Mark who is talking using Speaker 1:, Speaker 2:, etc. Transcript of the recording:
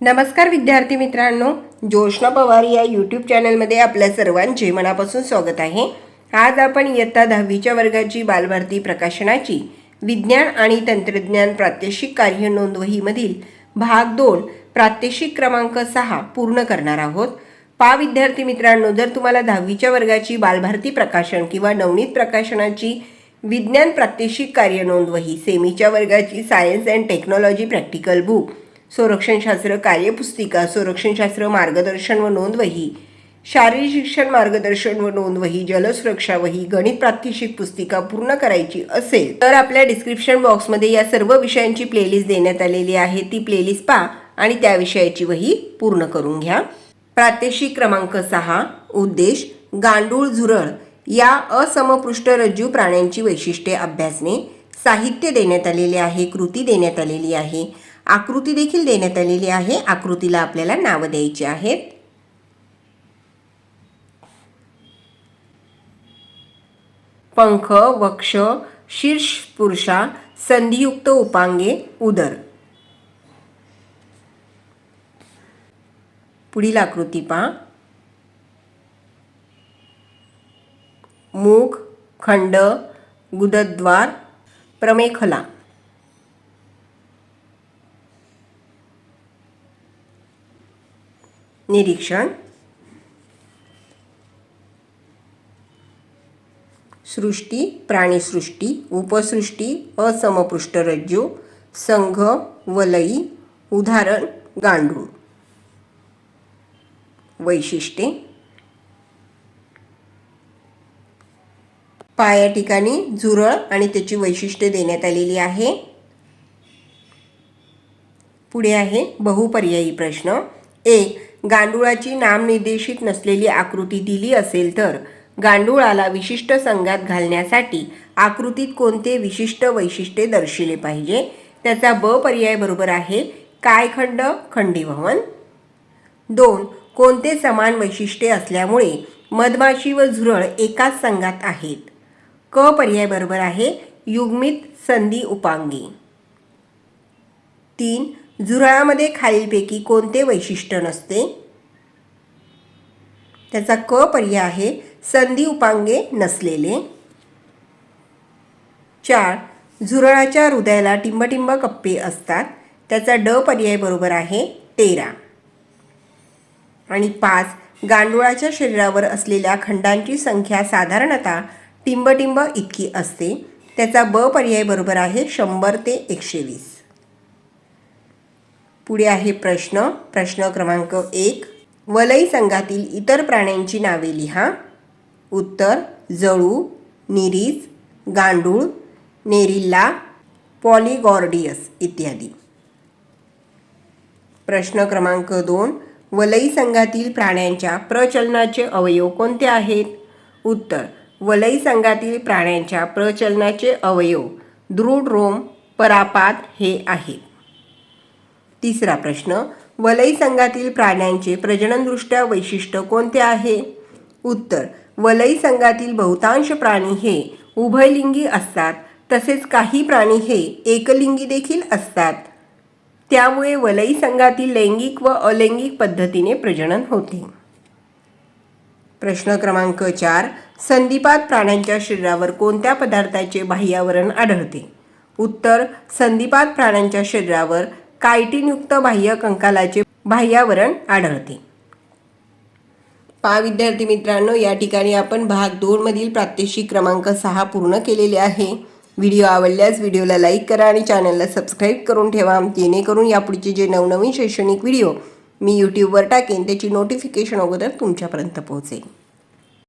Speaker 1: नमस्कार विद्यार्थी मित्रांनो ज्योष्णा पवार या यूट्यूब चॅनलमध्ये आपल्या सर्वांचे मनापासून स्वागत आहे. आज आपण इयत्ता दहावीच्या वर्गाची बालभारती प्रकाशनाची विज्ञान आणि तंत्रज्ञान प्रात्यक्षिक कार्य नोंदवहीमधील भाग दोन प्रात्यक्षिक क्रमांक सहा पूर्ण करणार आहोत. पा विद्यार्थी मित्रांनो जर तुम्हाला दहावीच्या वर्गाची बालभारती प्रकाशन किंवा नवनीत प्रकाशनाची विज्ञान प्रात्यक्षिक कार्य नोंदवही सेमीच्या वर्गाची science and technology practical book संरक्षणशास्त्र कार्यपुस्तिका संरक्षणशास्त्र मार्गदर्शन व नोंदवही शारीरिक शिक्षण मार्गदर्शन व नोंदवही जलसुरक्षा वही गणित प्रात्यक्षिक पुस्तिका पूर्ण करायची असेल तर आपल्या डिस्क्रिप्शन बॉक्समध्ये या सर्व विषयांची प्लेलिस्ट देण्यात आलेली आहे. ती प्लेलिस्ट पहा आणि त्या विषयाची वही पूर्ण करून घ्या. प्रात्यक्षिक क्रमांक सहा उद्देश गांडूळ झुरळ या असमपृष्ठ रज्जू प्राण्यांची वैशिष्ट्ये अभ्यासणे. साहित्य देण्यात आलेले आहे कृती देण्यात आलेली आहे. आकृती देखील देण्यात आलेली आहे. आकृतीला आपल्याला नावं द्यायची आहेत. पंख वक्ष शीर्ष पुरुषा संधियुक्त उपांगे उदर. पुढील आकृती पहा. मुख खंड गुदद्वार प्रमेखला. निरीक्षण सृष्टी प्राणीसृष्टी उपसृष्टी असमपृष्ठरज्जू संघ वलई उदाहरण गांडूळ. वैशिष्ट्ये. पाया ठिकाणी झुरळ आणि त्याची वैशिष्ट्ये देण्यात आलेली आहे. पुढे आहे बहुपर्यायी प्रश्न. एक गांडुळाची नामनिर्देशित नसलेली आकृती दिली असेल तर गांडुळाला विशिष्ट संघात घालण्यासाठी आकृतीत कोणते विशिष्ट वैशिष्ट्ये दर्शिले पाहिजे? त्याचा ब पर्याय बरोबर आहे काय खंड? खंडीभवन. दोन कोणते समान वैशिष्ट्ये असल्यामुळे मधमाशी व झुरळ एकाच संघात आहेत? क पर्याय बरोबर आहे युग्मित संधी उपांगी. तीन झुरळामध्ये खालीलपैकी कोणते वैशिष्ट्य नसते? त्याचा क पर्याय आहे संधी उपांगे नसलेले. चार झुरळाच्या हृदयाला टिंबटिंब कप्पे असतात. त्याचा ड पर्याय बरोबर आहे तेरा आणि पाच गांडुळाच्या शरीरावर असलेल्या खंडांची संख्या साधारणतः टिंबटिंब इतकी असते. त्याचा ब पर्याय बरोबर आहे शंभर ते एकशे वीस. पुढे आहे प्रश्न. प्रश्न क्रमांक एक. वलई संघातील इतर प्राण्यांची नावे लिहा. उत्तर जळू निरीज गांडूळ नेरिल्ला पॉलिगॉर्डियस इत्यादी. प्रश्न क्रमांक दोन. वलई संघातील प्राण्यांच्या प्रचलनाचे अवयव कोणते आहेत? उत्तर. वलई संघातील प्राण्यांच्या प्रचलनाचे अवयव दृढ रोम परापात हे आहेत. तिसरा प्रश्न वलई संघातील प्राण्यांचे प्रजननदृष्ट्या वैशिष्ट्य कोणते आहे? उत्तर वलई संघातील बहुतांश प्राणी हे उभयलिंगी असतात तसेच काही प्राणी हे एकलिंगी देखील असतात. त्यामुळे वलई संघातील लैंगिक व अलैंगिक पद्धतीने प्रजनन होते. प्रश्न क्रमांक चार संधिपात प्राण्यांच्या शरीरावर कोणत्या पदार्थाचे बाह्यावरण आढळते? उत्तर संधिपात प्राण्यांच्या शरीरावर कायटिनयुक्त बाह्य कंकालाचे बाह्यावरण आढळते. पहा विद्यार्थी मित्रांनो या ठिकाणी आपण भाग दोनमधील प्रात्यक्षिक क्रमांक सहा पूर्ण केलेले आहे. व्हिडिओ आवडल्यास व्हिडिओला लाईक करा आणि चॅनलला सबस्क्राईब करून ठेवा जेणेकरून यापुढचे जे नवनवीन शैक्षणिक व्हिडिओ मी यूट्यूबवर टाकेन त्याची नोटिफिकेशन अगोदर तुमच्यापर्यंत पोहोचेल.